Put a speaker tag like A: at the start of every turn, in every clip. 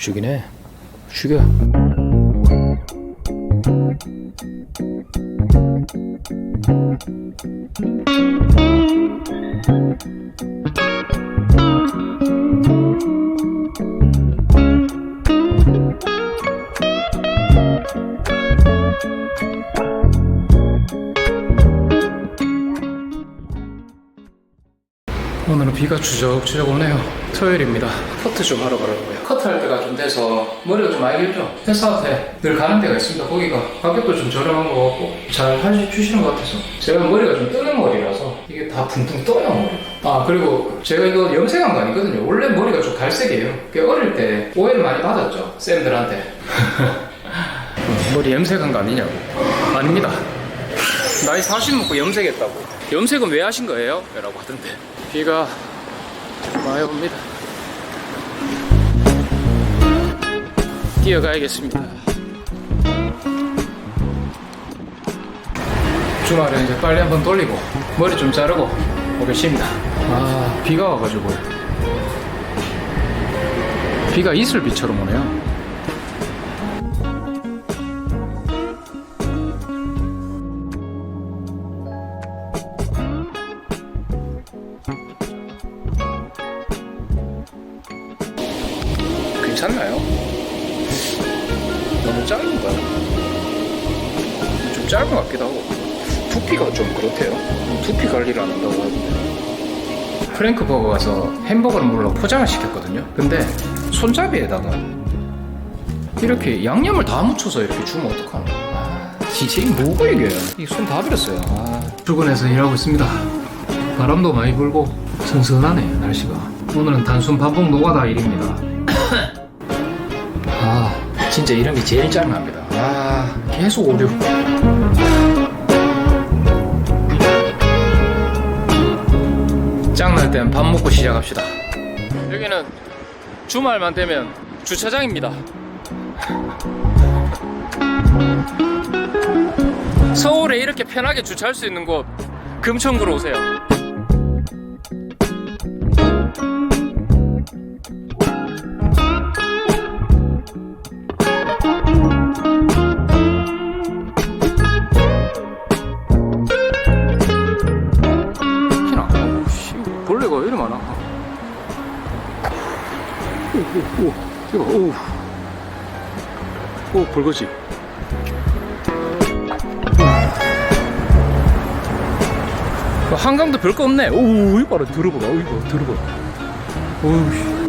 A: 죽이네. 죽여. 비가 주적주적 오네요. 토요일입니다. 커트 좀 하러 가려고요. 커트할 때가 좀 돼서 머리가 좀 많이 길죠? 회사한테 늘 가는 데가 있습니다. 거기가 가격도 좀 저렴한 것 같고 잘 해주시는 것 같아서 제가 머리가 좀 뜨는 머리라서 이게 다 붕붕 떠요 머리가. 아 그리고 제가 이거 염색한 거 아니거든요. 원래 머리가 좀 갈색이에요. 꽤 어릴 때 오해를 많이 받았죠. 쌤들한테. 머리 염색한 거 아니냐고. 아닙니다. 나이 40 먹고 염색했다고. 염색은 왜 하신 거예요? 라고 하던데. 비가 많이 옵니다. 뛰어가야겠습니다. 주말에 이제 빨리 한번 돌리고 머리 좀 자르고 오겠습니다. 아 비가 와가지고 비가 이슬비처럼 오네요. 괜찮나요? 너무 짧은가요? 좀 짧은 것 같기도 하고. 두피가 좀 그렇대요. 두피 관리를 안 한다고 하는데. 프랭크 버거 가서 햄버거를 물론 포장을 시켰거든요. 근데 손잡이에다가 이렇게 양념을 다 묻혀서 이렇게 주면 어떡하노? 아, 진짜 이게 이게? 이 손 다 버렸어요. 아. 출근해서 일하고 있습니다. 바람도 많이 불고 선선하네 날씨가. 오늘은 단순 반복 노가다 일입니다. 아 진짜 이런 게 제일 짱납니다. 아 계속 오류. 짱날 땐 밥 먹고 시작합시다. 여기는 주말만 되면 주차장입니다. 서울에 이렇게 편하게 주차할 수 있는 곳 금천구로 오세요 많아. 오 오 오 이거 오우 오 벌거지. 어, 한강도 별거 없네. 오 이거 봐라. 들어봐라. 어, 이거 들어봐. 오우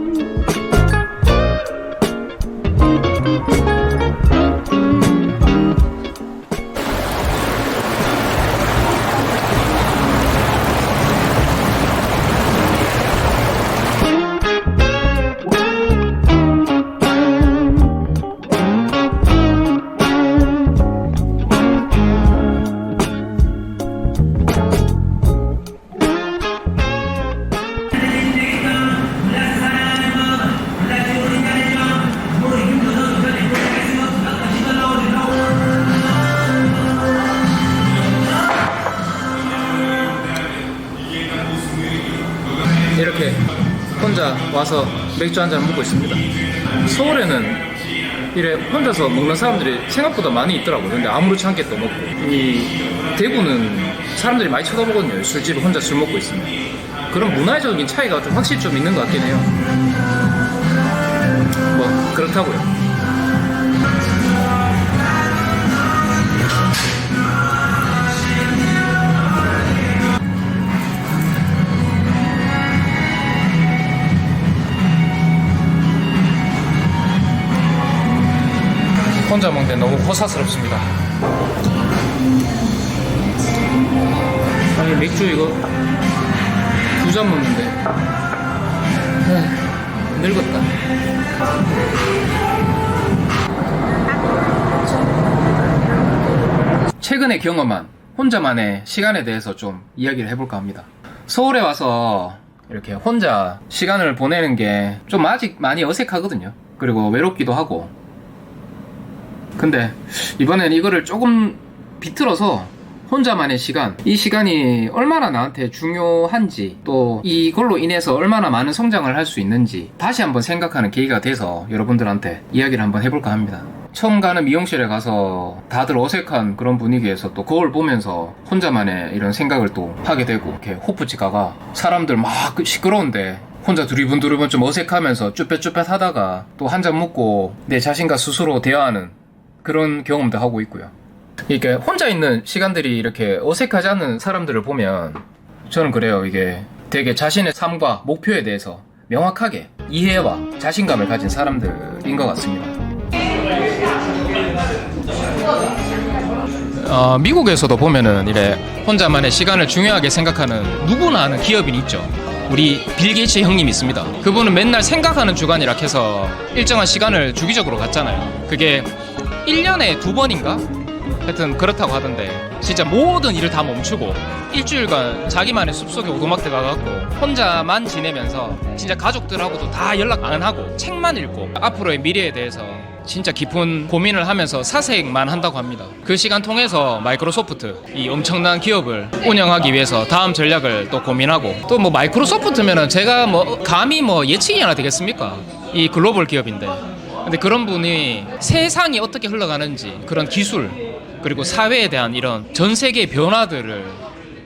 A: 와서 맥주 한 잔 먹고 있습니다. 서울에는 이래 혼자서 먹는 사람들이 생각보다 많이 있더라고요. 근데 아무렇지 않게 또 먹고. 이 대구는 사람들이 많이 쳐다보거든요. 술집에 혼자 술 먹고 있으면. 그런 문화적인 차이가 좀 확실히 좀 있는 것 같긴 해요. 뭐, 그렇다고요. 혼자 먹는데 너무 호사스럽습니다. 아니 맥주 이거 두 잔 먹는데 에휴, 늙었다. 최근의 경험한 혼자만의 시간에 대해서 좀 이야기를 해볼까 합니다. 서울에 와서 이렇게 혼자 시간을 보내는 게 좀 아직 많이 어색하거든요. 그리고 외롭기도 하고 근데 이번엔 이거를 조금 비틀어서 혼자만의 시간, 이 시간이 얼마나 나한테 중요한지, 또 이걸로 인해서 얼마나 많은 성장을 할 수 있는지, 다시 한번 생각하는 계기가 돼서 여러분들한테 이야기를 한번 해볼까 합니다. 처음 가는 미용실에 가서 다들 어색한 그런 분위기에서 또 거울 보면서 혼자만의 이런 생각을 또 하게 되고, 이렇게 호프집 가가 사람들 막 시끄러운데 혼자 두리분두리분 좀 어색하면서 쭈뼛쭈뼛 하다가 또 한 잔 먹고 내 자신과 스스로 대화하는 그런 경험도 하고 있고요. 이게 혼자 있는 시간들이 이렇게 어색하지 않는 사람들을 보면 저는 그래요. 이게 되게 자신의 삶과 목표에 대해서 명확하게 이해와 자신감을 가진 사람들인 것 같습니다. 어, 미국에서도 보면은 이래 혼자만의 시간을 중요하게 생각하는 누구나 아는 기업인이 있죠. 우리 빌 게이츠 형님 있습니다. 그분은 맨날 생각하는 주간이라 해서 일정한 시간을 주기적으로 갔잖아요. 그게 1년에 두 번인가? 하여튼 그렇다고 하던데 진짜 모든 일을 다 멈추고 일주일간 자기만의 숲속에 오두막 들어가갖고 혼자만 지내면서 진짜 가족들하고도 다 연락 안 하고 책만 읽고 앞으로의 미래에 대해서 진짜 깊은 고민을 하면서 사색만 한다고 합니다. 그 시간 통해서 마이크로소프트 이 엄청난 기업을 운영하기 위해서 다음 전략을 또 고민하고 또 뭐 마이크로소프트면은 제가 뭐 감히 뭐 예측이 하나 되겠습니까? 이 글로벌 기업인데 근데 그런 분이 세상이 어떻게 흘러가는지 그런 기술 그리고 사회에 대한 이런 전 세계의 변화들을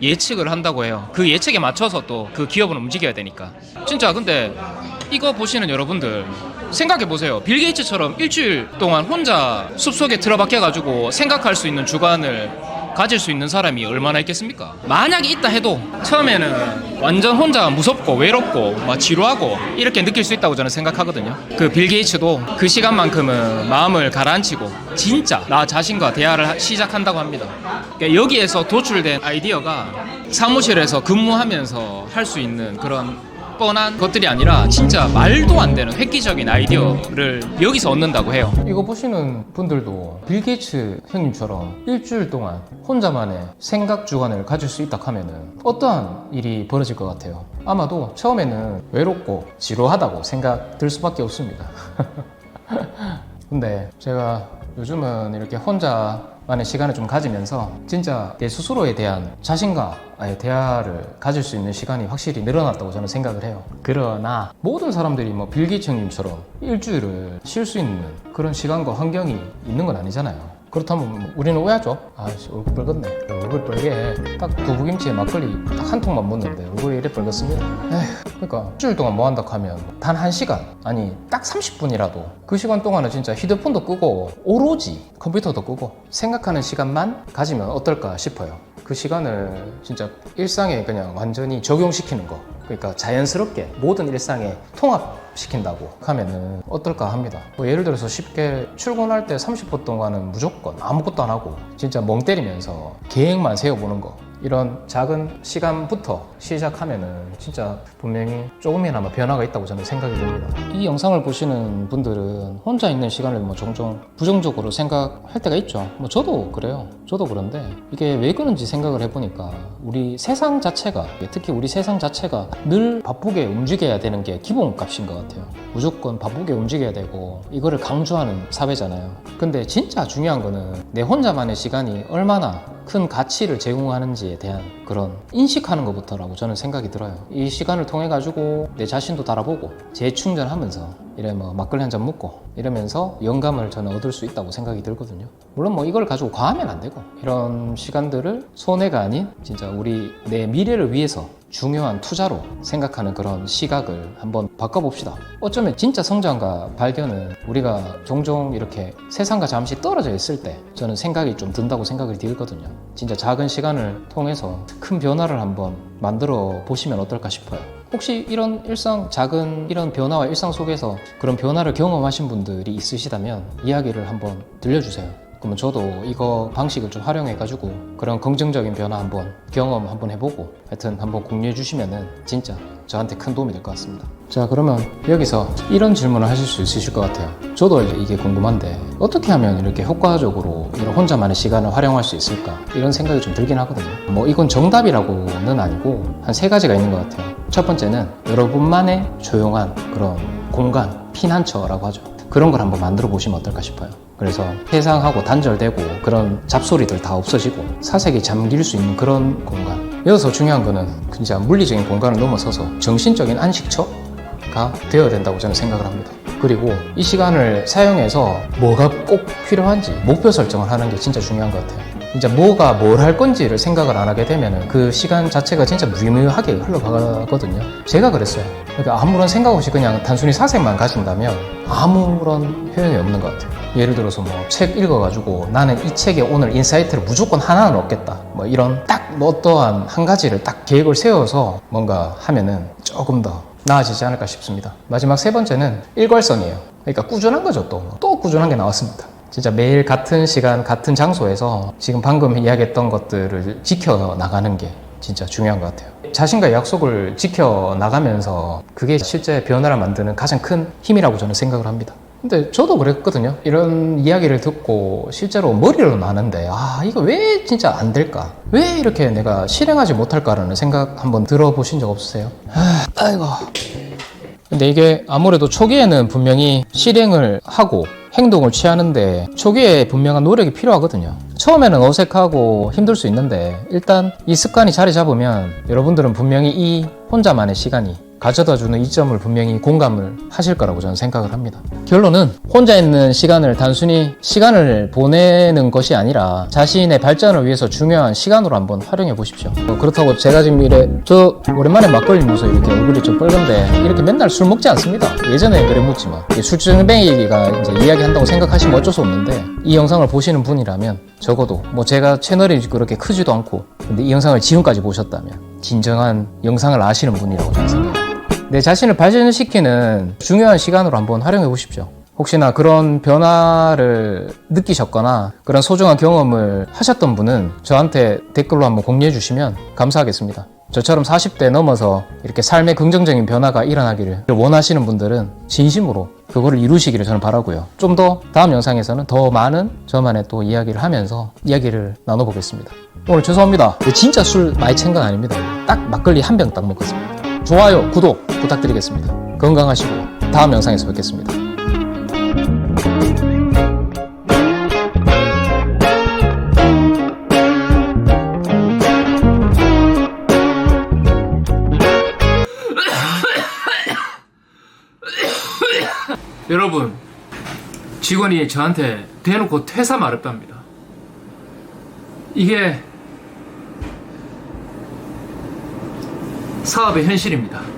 A: 예측을 한다고 해요. 그 예측에 맞춰서 또 그 기업은 움직여야 되니까. 진짜 근데 이거 보시는 여러분들 생각해 보세요. 빌 게이츠처럼 일주일 동안 혼자 숲속에 틀어박혀 가지고 생각할 수 있는 주관을 가질 수 있는 사람이 얼마나 있겠습니까? 만약에 있다 해도 처음에는 완전 혼자 무섭고 외롭고 막 지루하고 이렇게 느낄 수 있다고 저는 생각하거든요. 그 빌 게이츠도 그 시간만큼은 마음을 가라앉히고 진짜 나 자신과 대화를 하- 시작한다고 합니다. 그러니까 여기에서 도출된 아이디어가 사무실에서 근무하면서 할 수 있는 그런 뻔한 것들이 아니라 진짜 말도 안 되는 획기적인 아이디어를 여기서 얻는다고 해요. 이거 보시는 분들도 빌 게이츠 형님처럼 일주일 동안 혼자만의 생각 주관을 가질 수 있다 하면은 어떠한 일이 벌어질 것 같아요? 아마도 처음에는 외롭고 지루하다고 생각 들 수밖에 없습니다. 근데 제가 요즘은 이렇게 혼자 만의 시간을 좀 가지면서 진짜 내 스스로에 대한 자신과의 대화를 가질 수 있는 시간이 확실히 늘어났다고 저는 생각을 해요. 그러나 모든 사람들이 뭐 빌기청님처럼 일주일을 쉴 수 있는 그런 시간과 환경이 있는 건 아니잖아요. 그렇다면 뭐 우리는 오야죠. 아씨 얼굴 붉었네. 얼굴 붉게 딱 두부김치에 막걸리 딱 한 통만 먹는데 얼굴이 이래 붉었습니다. 에휴, 그러니까 일주일 동안 뭐 한다 하면 단 한 시간 아니 딱 30분이라도 그 시간 동안은 진짜 휴대폰도 끄고 오로지 컴퓨터도 끄고 생각하는 시간만 가지면 어떨까 싶어요. 그 시간을 진짜 일상에 그냥 완전히 적용시키는 거. 그러니까 자연스럽게 모든 일상에 통합시킨다고 하면은 어떨까 합니다. 뭐 예를 들어서 쉽게 출근할 때 30분 동안은 무조건 아무것도 안 하고 진짜 멍 때리면서 계획만 세워보는 거. 이런 작은 시간부터 시작하면은 진짜 분명히 조금이나마 변화가 있다고 저는 생각이 듭니다. 이 영상을 보시는 분들은 혼자 있는 시간을 뭐 종종 부정적으로 생각할 때가 있죠. 뭐 저도 그래요. 저도 그런데 이게 왜 그런지 생각을 해보니까 우리 세상 자체가 특히 우리 세상 자체가 늘 바쁘게 움직여야 되는 게 기본 값인 것 같아요. 무조건 바쁘게 움직여야 되고 이거를 강조하는 사회잖아요. 근데 진짜 중요한 거는 내 혼자만의 시간이 얼마나 큰 가치를 제공하는지에 대한 그런 인식하는 것부터라고 저는 생각이 들어요. 이 시간을 통해 가지고 내 자신도 달아보고 재충전하면서 이래 뭐 막걸리 한잔 먹고 이러면서 영감을 저는 얻을 수 있다고 생각이 들거든요. 물론 뭐 이걸 가지고 과하면 안 되고 이런 시간들을 손해가 아닌 진짜 우리 내 미래를 위해서 중요한 투자로 생각하는 그런 시각을 한번 바꿔봅시다. 어쩌면 진짜 성장과 발견은 우리가 종종 이렇게 세상과 잠시 떨어져 있을 때 저는 생각이 좀 든다고 생각이 들거든요. 진짜 작은 시간을 통해서 큰 변화를 한번 만들어 보시면 어떨까 싶어요. 혹시 이런 일상, 작은 이런 변화와 일상 속에서 그런 변화를 경험하신 분들이 있으시다면 이야기를 한번 들려주세요. 그러면 저도 이거 방식을 좀 활용해가지고 그런 긍정적인 변화 한번 경험 한번 해보고 하여튼 한번 공유해 주시면은 진짜 저한테 큰 도움이 될 것 같습니다. 자 그러면 여기서 이런 질문을 하실 수 있으실 것 같아요. 저도 이게 궁금한데 어떻게 하면 이렇게 효과적으로 이런 혼자만의 시간을 활용할 수 있을까 이런 생각이 좀 들긴 하거든요. 뭐 이건 정답이라고는 아니고 한 세 가지가 있는 것 같아요. 첫 번째는 여러분만의 조용한 그런 공간, 피난처라고 하죠. 그런 걸 한번 만들어 보시면 어떨까 싶어요. 그래서 해상하고 단절되고 그런 잡소리들 다 없어지고 사색이 잠길 수 있는 그런 공간. 여기서 중요한 거는 진짜 물리적인 공간을 넘어서서 정신적인 안식처가 되어야 된다고 저는 생각을 합니다. 그리고 이 시간을 사용해서 뭐가 꼭 필요한지 목표 설정을 하는 게 진짜 중요한 것 같아요. 진짜 뭐가 뭘 할 건지를 생각을 안 하게 되면 그 시간 자체가 진짜 무의미하게 흘러가거든요. 제가 그랬어요. 그러니까 아무런 생각 없이 그냥 단순히 사색만 가신다면 아무런 효용이 없는 것 같아요. 예를 들어서 뭐 책 읽어가지고 나는 이 책에 오늘 인사이트를 무조건 하나는 얻겠다. 뭐 이런 딱 뭐 어떠한 한 가지를 딱 계획을 세워서 뭔가 하면은 조금 더 나아지지 않을까 싶습니다. 마지막 세 번째는 일괄성이에요. 그러니까 꾸준한 거죠 또. 또 꾸준한 게 나왔습니다. 진짜 매일 같은 시간, 같은 장소에서 지금 방금 이야기했던 것들을 지켜 나가는 게 진짜 중요한 것 같아요. 자신과 약속을 지켜 나가면서 그게 실제 변화를 만드는 가장 큰 힘이라고 저는 생각을 합니다. 근데 저도 그랬거든요. 이런 이야기를 듣고 실제로 머리로 나는데 아 이거 왜 진짜 안 될까? 왜 이렇게 내가 실행하지 못할까라는 생각 한번 들어보신 적 없으세요? 아, 아이고. 근데 이게 아무래도 초기에는 분명히 실행을 하고 행동을 취하는데 초기에 분명한 노력이 필요하거든요. 처음에는 어색하고 힘들 수 있는데 일단 이 습관이 자리 잡으면 여러분들은 분명히 이 혼자만의 시간이 가져다 주는 이점을 분명히 공감을 하실 거라고 저는 생각을 합니다. 결론은 혼자 있는 시간을 단순히 시간을 보내는 것이 아니라 자신의 발전을 위해서 중요한 시간으로 한번 활용해 보십시오. 어, 그렇다고 제가 지금 이래 저 오랜만에 막걸리 먹어서 이렇게 얼굴이 좀 빨간데 이렇게 맨날 술 먹지 않습니다. 예전에 그래 먹지만 술주정뱅이가 이제 이야기한다고 생각하시면 어쩔 수 없는데 이 영상을 보시는 분이라면 적어도 뭐 제가 채널이 그렇게 크지도 않고 근데 이 영상을 지금까지 보셨다면 진정한 영상을 아시는 분이라고 저는 생각합니다. 내 자신을 발전시키는 중요한 시간으로 한번 활용해 보십시오. 혹시나 그런 변화를 느끼셨거나 그런 소중한 경험을 하셨던 분은 저한테 댓글로 한번 공유해 주시면 감사하겠습니다. 저처럼 40대 넘어서 이렇게 삶의 긍정적인 변화가 일어나기를 원하시는 분들은 진심으로 그거를 이루시기를 저는 바라고요. 좀 더 다음 영상에서는 더 많은 저만의 또 이야기를 하면서 이야기를 나눠보겠습니다. 오늘 죄송합니다. 진짜 술 많이 찬건 아닙니다. 딱 막걸리 한 병 딱 먹었습니다. 좋아요, 구독 부탁드리겠습니다. 건강하시고 다음 영상에서 뵙겠습니다. 여러분, 직원이 저한테 대놓고 퇴사 말했답니다. 이게 사업의 현실입니다.